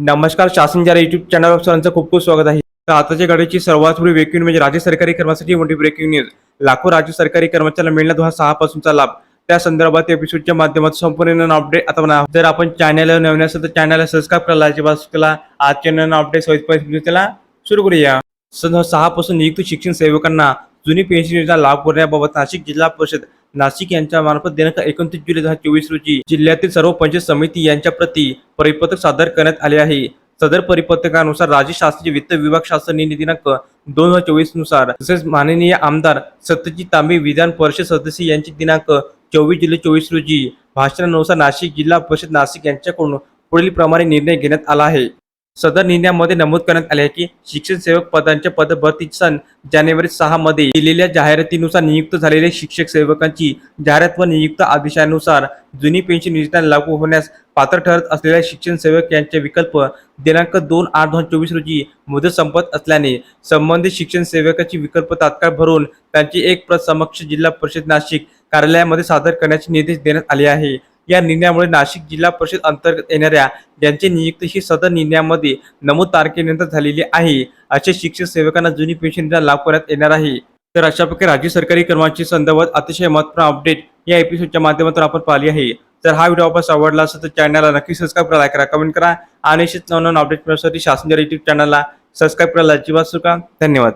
नमस्कार शासन जरा युट्यूब चॅनलवर सर्वांचं खूप खूप स्वागत आहे. तर आताच्या घडीची सर्वात मोठी ब्रेकिंग म्हणजे राज्य सरकारी कर्मचारी मोठी ब्रेकिंग न्यूज लाखो राज्य सरकारी कर्मचाऱ्यांना मिळणार हा हजार सहा पासूनचा लाभ. त्या संदर्भात एपिसोडच्या माध्यमातून संपूर्ण अपडेट आता म्हणा जर आपण चॅनलवर नवीन असेल तर चॅनलला सबस्क्राईब करायला अजिबात केला आजच्या नवीन अपडेट त्याला सुरू करूया. सन सहा पासून नियुक्त शिक्षण सेवकांना जुनी पेन्शन योजना लाभ करण्याबाबत नाशिक जिल्हा परिषद नाशिक यांच्या मार्फत दिनांक एकोणतीस जुलै दोन हजार चोवीस रोजी जिल्ह्यातील सर्व पंचायत समिती यांच्या प्रती परिपत्रक सादर करण्यात आले आहे. सदर परिपत्रकानुसार राज्य शासनाचे वित्त विभाग शासन निर्णय दिनांक दोन हजार चोवीसनुसार तसेच माननीय आमदार सत्यजित तांबे विधान परिषद सदस्य यांचे दिनांक चोवीस जुलै चोवीस रोजी भाषणानुसार नाशिक जिल्हा परिषद नाशिक यांच्याकडून पुढील प्रमाणे निर्णय घेण्यात आला आहे. सदर निर्णयामध्ये नमूद करण्यात आले आहे की शिक्षण सेवक पदांच्या पदभरती सन जानेवारी सहा मध्ये दिलेल्या जाहिरातीनुसार नियुक्त झालेल्या शिक्षक सेवकांची जाहिरात व नियुक्त आदेशानुसार जुनी पेन्शन योजना लागू होण्यास पात्र ठरत असलेल्या शिक्षण सेवक यांचे विकल्प दिनांक दोन आठ दोन चोवीस रोजी मुदत संपत असल्याने संबंधित शिक्षण सेवकाची विकल्प तात्काळ भरून त्यांची एक प्रत समक्ष जिल्हा परिषद नाशिक कार्यालयामध्ये सादर करण्याचे निर्देश देण्यात आले आहे. या निर्णयामुळे नाशिक जिल्हा परिषद अंतर्गत येणाऱ्या ज्यांची नियुक्ती ही सदर निर्णयामध्ये नमूद तारखेनंतर झालेली आहे अशा शिक्षक सेवकांना जुनी पेन्शन लाभ करण्यात येणार आहे. तर अशा प्रकारे राज्य सरकारी कर्मचारी संदर्भात अतिशय महत्त्वपूर्ण अपडेट या एपिसोडच्या माध्यमातून आपण पाहिली आहे. तर हा व्हिडिओ आपण आवडला असेल तर चॅनलला नक्की सबस्क्राईब करा करा कमेंट करा आणि अशीच नवनवीन अपडेट मिळण्यासाठी शासन युट्यूब चॅनलला सबस्क्राईब करायला अजिबात सुका धन्यवाद.